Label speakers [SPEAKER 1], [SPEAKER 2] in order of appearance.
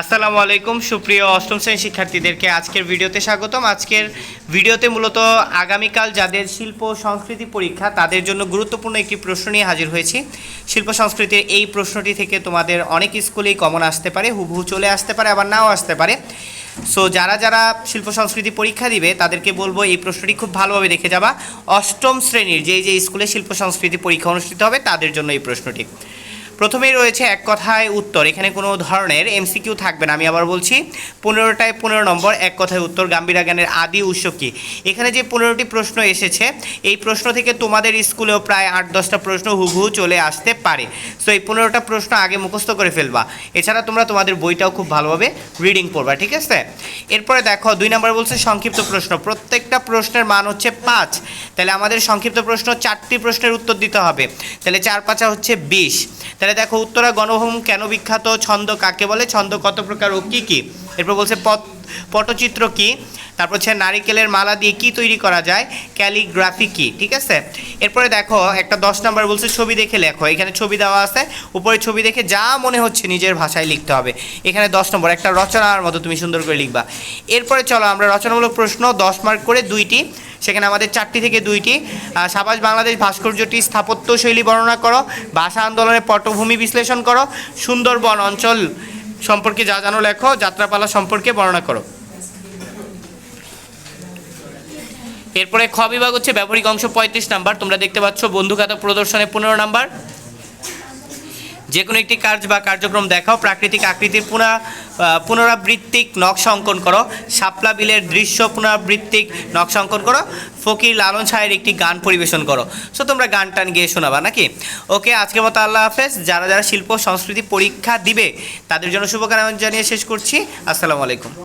[SPEAKER 1] আসসালামু আলাইকুম, সুপ্রিয় অষ্টম শ্রেণির শিক্ষার্থীদেরকে আজকের ভিডিওতে স্বাগতম। আজকের ভিডিওতে মূলত আগামীকাল যাদের শিল্প সংস্কৃতি পরীক্ষা, তাদের জন্য গুরুত্বপূর্ণ একটি প্রশ্ন নিয়ে হাজির হয়েছি। শিল্প সংস্কৃতির এই প্রশ্নটি থেকে তোমাদের অনেক স্কুলেই কমন আসতে পারে, হুবহু চলে আসতে পারে, আবার নাও আসতে পারে। সো যারা যারা শিল্প সংস্কৃতি পরীক্ষা দিবে, তাদেরকে বলব এই প্রশ্নটি খুব ভালোভাবে দেখে যাবা। অষ্টম শ্রেণির যে যে স্কুলে শিল্প সংস্কৃতি পরীক্ষা অনুষ্ঠিত হবে, তাদের জন্য এই প্রশ্নটি। প্রথমেই রয়েছে এক কথায় উত্তর। এখানে কোনো ধরনের এমসিকিউ থাকবে না। আমি আবার বলছি, পনেরোটায় পনেরো নম্বর, এক কথায় উত্তর। গাম্ভীরা জ্ঞানের আদি উৎস কী? এখানে যে পনেরোটি প্রশ্ন এসেছে, এই প্রশ্ন থেকে তোমাদের স্কুলেও প্রায় আট দশটা প্রশ্ন হুবহু চলে আসতে পারে। সো এই পনেরোটা প্রশ্ন আগে মুখস্থ করে ফেলবা। এছাড়া তোমরা তোমাদের বইটাও খুব ভালোভাবে রিডিং পড়বা, ঠিক আছে? এরপরে দেখো, দুই নম্বর বলছে সংক্ষিপ্ত প্রশ্ন। প্রত্যেকটা প্রশ্নের মান হচ্ছে পাঁচ। তাহলে আমাদের সংক্ষিপ্ত প্রশ্ন চারটি প্রশ্নের উত্তর দিতে হবে। তাহলে চার পাঁচা হচ্ছে বিশ। তাহলে দেখো, উত্তরা গণভূম কেন বিখ্যাত? ছন্দ কাকে বলে? ছন্দ কত প্রকার ও কী কী? এরপর বলছে পট পটচিত্র কি? তারপর হচ্ছে নারিকেলের মালা দিয়ে কি তৈরি করা যায়? ক্যালিগ্রাফি কি? ঠিক আছে? এরপরে দেখো, একটা দশ নাম্বার বলছে ছবি দেখে লেখো। এখানে ছবি দেওয়া আছে। উপরে ছবি দেখে যা মনে হচ্ছে নিজের ভাষায় লিখতে হবে। এখানে দশ নম্বর, একটা রচনার মতো তুমি সুন্দর করে লিখবা। এরপরে চলো আমরা রচনামূলক প্রশ্ন, দশ মার্ক করে দুইটি সেখানে আমাদের চারটি থেকে দুইটি। সাবাস বাংলাদেশ ভাস্কর্যটি স্থাপত্য শৈলী বর্ণনা করো, ভাষা আন্দোলনের পটভূমি বিশ্লেষণ করো, সুন্দরবন অঞ্চল সম্পর্কে যা জানো লেখো, যাত্রাপালা সম্পর্কে বর্ণনা করো। এরপরে খ বিভাগ হচ্ছে ব্যবহারিক অংশ পঁয়ত্রিশ নাম্বার, তোমরা দেখতে পাচ্ছ বন্ধুখাতা প্রদর্শনে পনেরো নাম্বার। যে কোনো একটি কাজ বা কার্যক্রম দেখাও, প্রাকৃতিক আকৃতির পুনা পুনরাবৃত্তিক নকশা অঙ্কন করো সাপলা বিলের দৃশ্য পুনরাবৃত্তিক নকশা অঙ্কন করো, ফকির লালন সাহের একটি গান পরিবেশন করো। সো তোমরা গান টান গিয়ে শোনাবা নাকি? ওকে, আজকের মতো আল্লাহ হাফেজ। যারা যারা শিল্প সংস্কৃতি পরীক্ষা দিবে, তাদের জন্য শুভকামনা জানিয়ে শেষ করছি। আসসালামু আলাইকুম।